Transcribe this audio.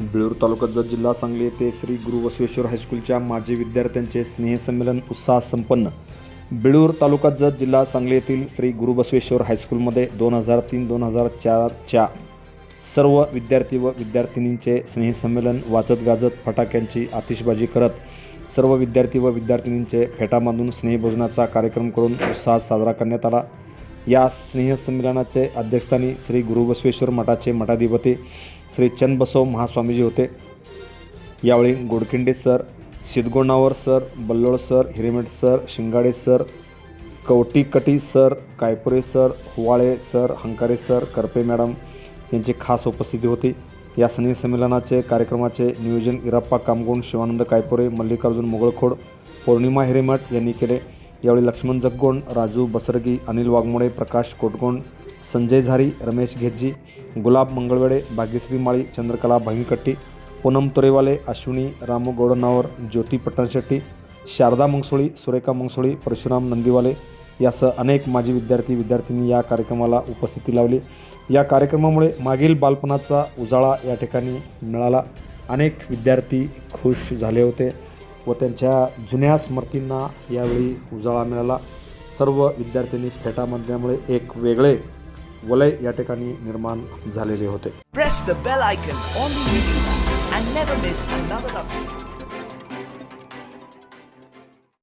बेळूर तालुक्यात जत जिल्हा सांगली येथे श्री गुरु बसवेश्वर हायस्कूलच्या माजी विद्यार्थ्यांचे स्नेहसंमेलन उत्साह संपन्न. बिळूर तालुका जत जिल्हा सांगली येथील श्री गुरु बसवेश्वर हायस्कूलमध्ये दोन हजार तीन दोन हजार चारच्या सर्व विद्यार्थी व विद्यार्थिनींचे स्नेहसंमेलन वाजत गाजत फटाक्यांची आतिषबाजी करत सर्व विद्यार्थी व विद्यार्थिनींचे फेटा बांधून स्नेहभोजनाचा कार्यक्रम करून उत्साहात साजरा करण्यात आला. या स्नेहसंमेलनाचे अध्यक्षस्थानी श्री गुरु बसवेश्वर मठाचे मठाधिपती श्री चंदबसव महास्वामीजी होते. यावेळी Godkhinde sir Siddhagonavar sir Ballol sir Hiremath sir Shingade sir Kavatikati sir Kaypure sir Huvale sir Hankare sir Karpe madam यांची खास उपस्थिती होती. या स्नेहसंमेलनाचे कार्यक्रमाचे नियोजन इराप्पा कामगुण शिवानंद कायपुरे मल्लिकार्जुन मुगळखोड पौर्णिमा हिरेमठ यांनी केले. यावेळी लक्ष्मण जगगोंड राजू बसरगी अनिल वाघमोडे प्रकाश कोटगोंड संजय झारी रमेश घेज्जी गुलाब मंगळवेडे भाग्यश्री माळी चंद्रकला भांगीकट्टी पूनम तुरेवाले अश्विनी रामू गोडनावर ज्योती पट्टणशेट्टी शारदा मंगसोळी सुरेखा मंगसोळी परशुराम नंदीवाले यासह अनेक माजी विद्यार्थी विद्यार्थिनी या कार्यक्रमाला उपस्थिती लावली. या कार्यक्रमामुळे मागील बालपणाचा उजाळा या ठिकाणी मिळाला. अनेक विद्यार्थी खुश झाले होते. व त्यांच्या जुन्या स्मृतींना यावेळी उजाळा मिळाला. सर्व विद्यार्थ्यांनी फेटा बांधल्यामुळे एक वेगळे वलय या ठिकाणी निर्माण झालेले होते.